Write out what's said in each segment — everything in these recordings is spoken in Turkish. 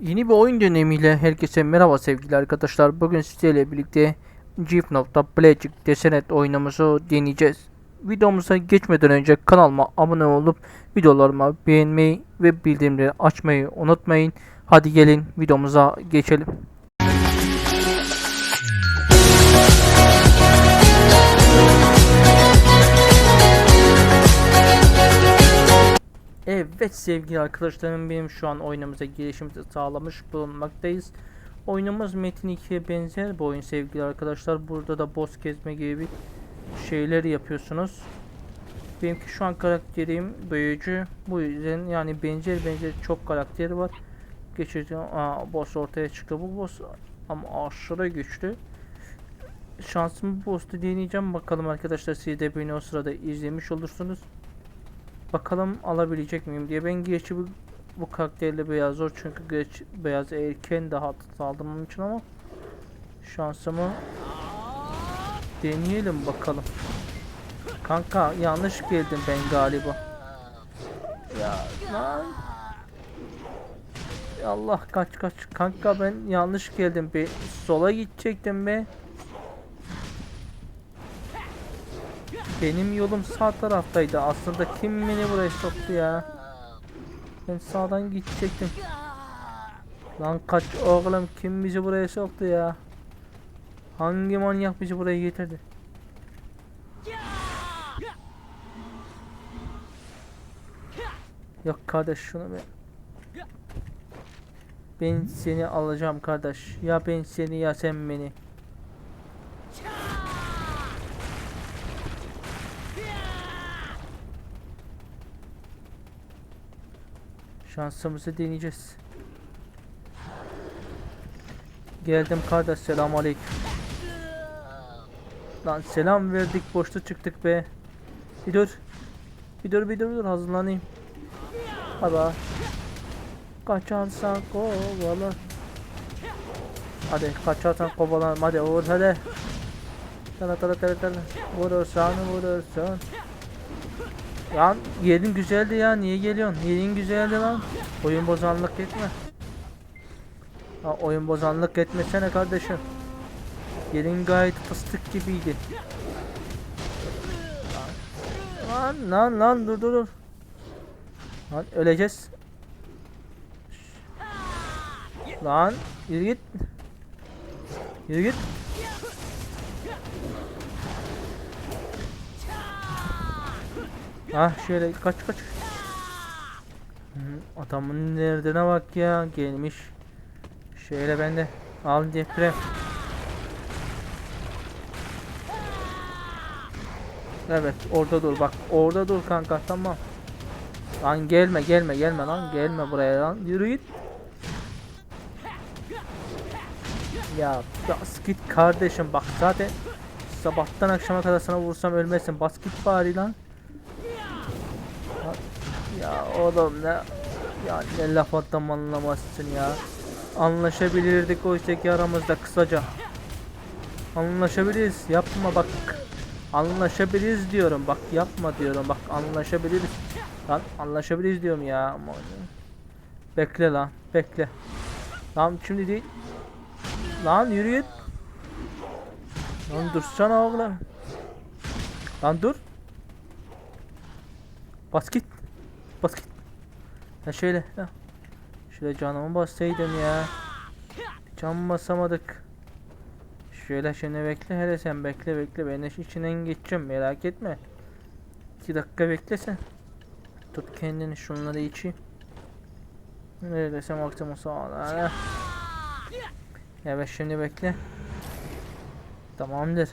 Yeni bir oyun dönemiyle herkese merhaba sevgili arkadaşlar. Bugün sizlerle birlikte Jeep.Playcik Desenet oyunumuzu deneyeceğiz. Videomuza geçmeden önce kanalıma abone olup videolarımı beğenmeyi ve bildirimleri açmayı unutmayın. Hadi gelin videomuza geçelim. Evet sevgili arkadaşlarım benim şu an oyunumuza girişimizi sağlamış bulunmaktayız. Oyunumuz Metin 2'ye benzer bir oyun sevgili arkadaşlar. Burada da boss kesme gibi bir şeyler yapıyorsunuz. Benimki şu an karakterim büyücü. Bu yüzden yani benzer benzer çok karakteri var. Aa, boss ortaya çıktı. Bu boss ama aşırı güçlü. Şansımı boss'ta deneyeceğim. Bakalım arkadaşlar siz de beni o sırada izlemiş olursunuz. Bakalım alabilecek miyim diye. Ben gerçi bu, bu karakterle beyaz zor çünkü geç, beyaz erken daha saldırmam için ama şansımı deneyelim bakalım. Kanka yanlış geldim ben galiba. Ya lan. Allah kaç kaç kanka ben yanlış geldim be sola gidecektim be. Benim yolum sağ taraftaydı. Aslında kim beni buraya soktu ya? Ben sağdan gidecektim. Lan kaç oğlum kim bizi buraya soktu ya? Hangi manyak bizi buraya getirdi? Yok kardeş şunu ben. Ben seni alacağım kardeş. Ya ben seni ya sen beni. Şansımızı deneyeceğiz. Geldim kardeş selam aleyküm. Lan selam verdik boşta çıktık be. Bir dur. Bir dur bir dur dur hazırlanayım. Hadi. Kaçarsan kovala. Hadi kaçarsan kovalan hadi vur hadi. Tara tara tara tara. Vurursan vurursan. Lan yerin güzeldi ya niye geliyorsun? Yerin güzeldi lan. Oyun bozanlık etme. Ha, oyun bozanlık etmesene kardeşim. Yerin gayet fıstık gibiydi. Lan lan lan dur dur dur. Lan öleceğiz. Lan yürü git. Yürü git. Ah şöyle kaç kaç. Adamın nerede bak ya gelmiş. Şöyle ben de al deprem. Evet orada dur bak orada dur kanka tamam. Lan gelme gelme gelme lan gelme buraya lan yürü git. Ya bas git kardeşim bak zaten sabahtan akşama kadar sana vursam ölmezsin bas git bari lan. Ya oğlum ne ya ne laf adam anlamazsın ya. Anlaşabilirdik oysa ki aramızda kısaca. Anlaşabiliriz yapma bak. Anlaşabiliriz diyorum bak yapma diyorum bak anlaşabiliriz. Lan anlaşabiliriz diyorum ya. Bekle lan bekle. Lan şimdi değil. Lan yürü git. Lan dursana oğlum. Lan dur. Bas git. Bas git. Ha şöyle. Ha. Şöyle canımı bassaydım ya. Can basamadık. Şöyle şimdi bekle hele sen bekle bekle ben de içinden geçeceğim merak etme. 2 dakika beklesen. Tut kendini şunları içi. Neredeyse maksimum sağlar. Evet şimdi bekle. Tamamdır.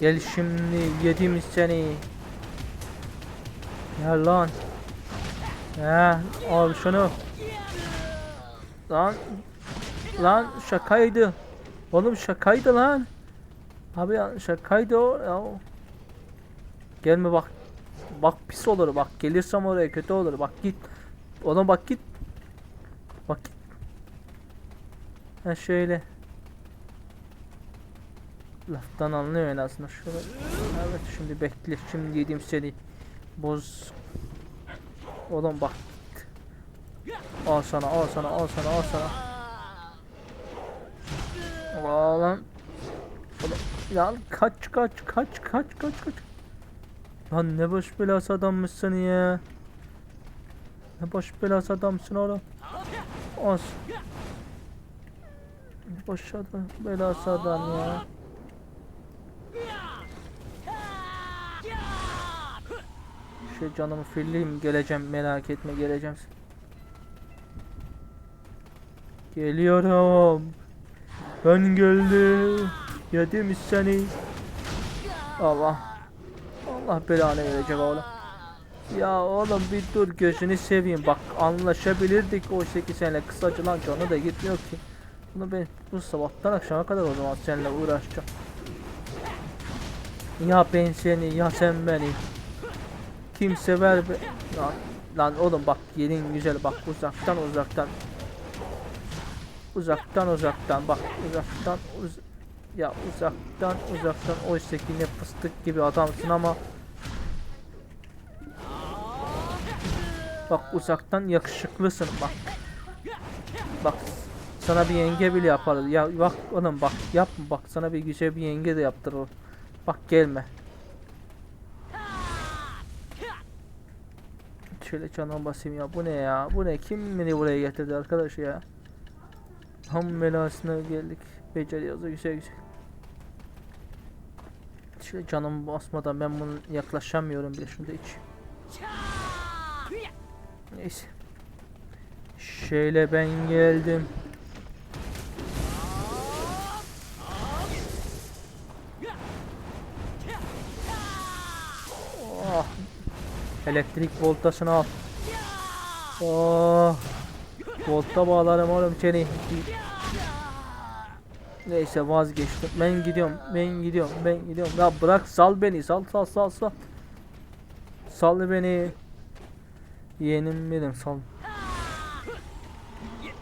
Gel şimdi yedim seni. Gel lan. Ya al şunu. Lan lan şakaydı. Oğlum şakaydı lan. Abi ya şakaydı o. Ya. Gelme bak. Bak pis olur bak. Gelirsem oraya kötü olur. Bak git. Oğlum bak git. Bak git. Ha şöyle. Laftan anlıyor en azından. Şöyle. Evet şimdi bekle. Şimdi yedim seni. Boz Oğlum bak. Al sana al sana al sana al sana. Aa, lan. Oğlum, Lan kaç kaç kaç kaç kaç kaç. Lan ne baş belası adammışsın ya. Ne baş belası adamsın oğlum. As. Ne baş adam belası adam ya. Şey canımı filleyim geleceğim merak etme geleceğim. Geliyorum. Ben geldim. Yedim seni. Allah. Allah belanı verecek oğlum. Ya oğlum bir dur gözünü seveyim bak anlaşabilirdik oysa ki seninle kısaca lan canı da gitmiyor ki. Bunu ben bu sabahtan akşama kadar o zaman seninle uğraşacağım. Ya ben seni ya sen beni. Kim sever be? Lan, lan oğlum bak yerin güzel bak uzaktan uzaktan. Uzaktan uzaktan bak uzaktan uz ya uzaktan uzaktan oysa ki ne fıstık gibi adamsın ama Bak uzaktan yakışıklısın bak. Bak sana bir yenge bile yaparız. Ya bak oğlum bak yapma bak sana bir güzel bir yenge de yaptırır. Bak gelme. Şöyle canıma basayım ya. Bu ne ya? Bu ne? Kim beni buraya getirdi arkadaş ya? Ham belasına geldik. Beceriyoruz güzel güzel. Şöyle canımı basmadan ben bunu yaklaşamıyorum bile şurada hiç. Neyse. Şöyle ben geldim. Elektrik voltasını al. Oh. Volta bağlarım oğlum seni. Neyse vazgeçtim. Ben gidiyorum. Ben gidiyorum. Ben gidiyorum. Ya bırak sal beni. Sal sal sal sal. Sal beni. Yeğenim benim sal.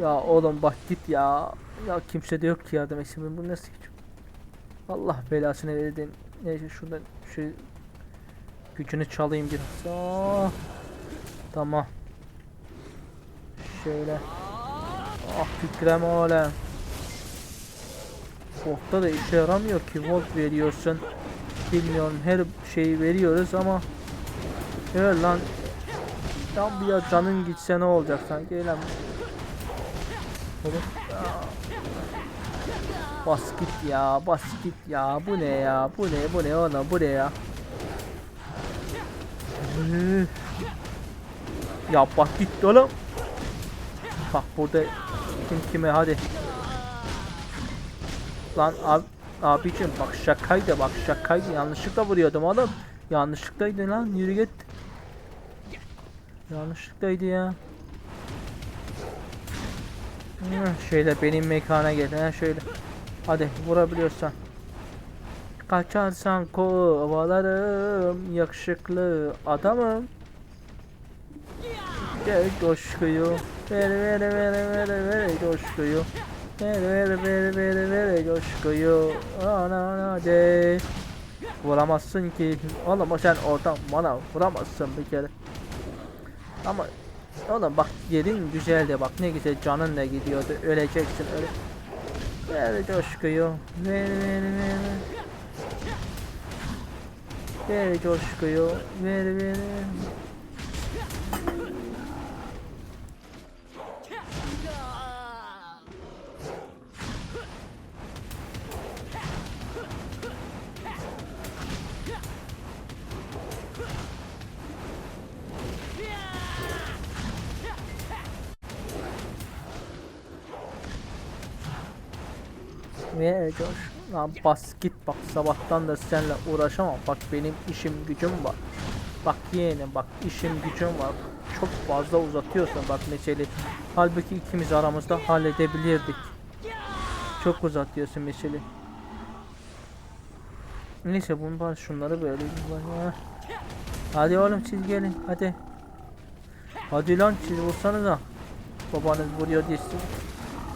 Ya oğlum bak git ya. Ya kimse de yok ki yardım etsin. Bu nasıl güç? Allah belasını verdi. Neyse şuradan şu gücünü çalayım biraz. Ah. Tamam. Şöyle. Ah kükreme oğlum. Volt'ta da işe yaramıyor ki volt veriyorsun. Bilmiyorum her şeyi veriyoruz ama Evet lan Tam bir canın gitse ne olacak sanki. Oğlum. ya. Bas git ya bas git ya bu ne ya bu ne bu ne oğlum bu ne ya. Ya bak git oğlum. Bak burada kim kime hadi. Lan abi abicim bak şakaydı bak şakaydı. Yanlışlıkla vuruyordum oğlum. Yanlışlıklaydı lan yürü git. Yanlışlıklaydı ya. Hıh, Şöyle benim mekana gel ha şöyle. Hadi vurabiliyorsan Kaçarsan kovalarım Yakışıklı adamım. Gel coşkuyu Ver ver ver ver ver coşkuyu. Ver ver ver ver ver coşkuyu. Ana ana de. Vuramazsın ki. Oğlum sen oradan bana vuramazsın bir kere. Ama Oğlum bak yerin güzeldi bak ne güzel canın da gidiyordu. Öleceksin öyle. Ver coşkuyu. Ver ver ver ver メール恐縮よメールメールメール恐縮 Lan bas git bak sabahtan da seninle uğraşamam. Bak benim işim gücüm var. Bak yeğenim bak işim gücüm var. Çok fazla uzatıyorsun bak mesele. Halbuki ikimiz aramızda halledebilirdik. Çok uzatıyorsun mesele. Neyse bunu bari şunları böyle. Hadi oğlum siz gelin hadi. Hadi lan siz vursanıza. Babanız vuruyor diye siz.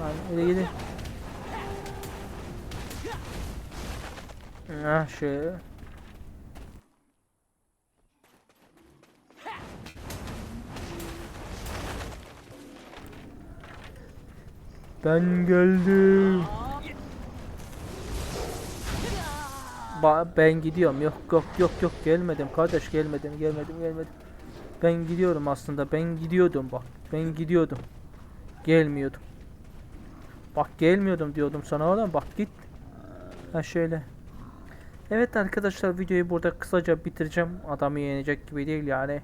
Yani öyle gidin. Ha şöyle. Ben geldim. Ba ben gidiyorum. Yok yok yok yok gelmedim kardeş gelmedim gelmedim gelmedim. Ben gidiyorum aslında. Ben gidiyordum bak. Ben gidiyordum. Gelmiyordum. Bak gelmiyordum diyordum sana oğlum. Bak git. Ha şöyle. Evet arkadaşlar videoyu burada kısaca bitireceğim. Adamı yenecek gibi değil yani.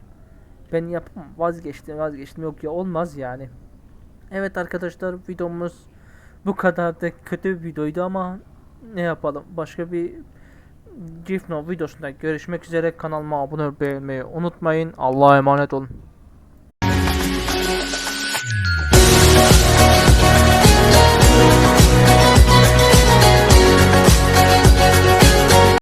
Ben yapamam. Vazgeçtim vazgeçtim. Yok ya olmaz yani. Evet arkadaşlar videomuz bu kadar da kötü bir videoydu ama ne yapalım. Başka bir GIF No videosunda görüşmek üzere. Kanalıma abone olmayı unutmayın. Allah'a emanet olun.